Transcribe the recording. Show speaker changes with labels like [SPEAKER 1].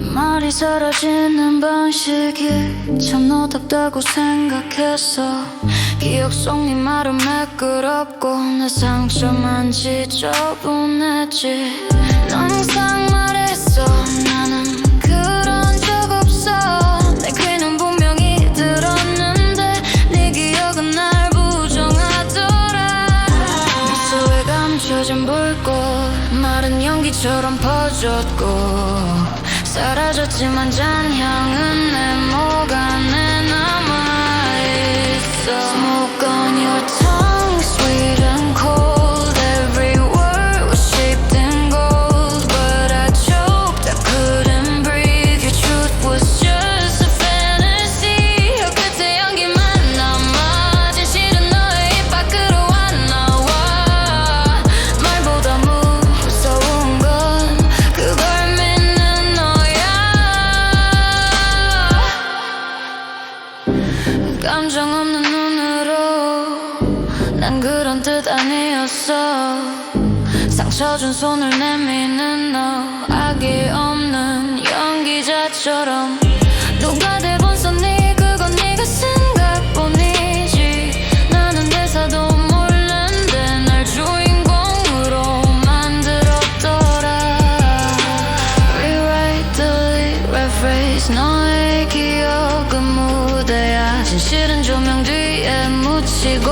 [SPEAKER 1] 맘이 사라지는 방식이 참 너답다고 생각했어. 기억 속 네 말은 매끄럽고 내 상처만 지저분했지. 넌 항상 말했어. 나는 그런 적 없어. 내 귀는 분명히 들었는데 네 기억은 날 부정하더라. 미소에 감춰진 불꽃 마른 연기처럼 퍼졌고 사라졌지만 잔향은 내 감정 없는 눈으로 난 그런 뜻 아니었어. 상처 준 손을 내미는 너 악이 없는 연기자처럼. 누가 대본 썼니? 그건 네가 생각뿐이지. 나는 대사도 몰랐는데 날 주인공으로 만들었더라. Rewrite, delete, rephrase 너의 진 실은 조명 뒤에 묻히고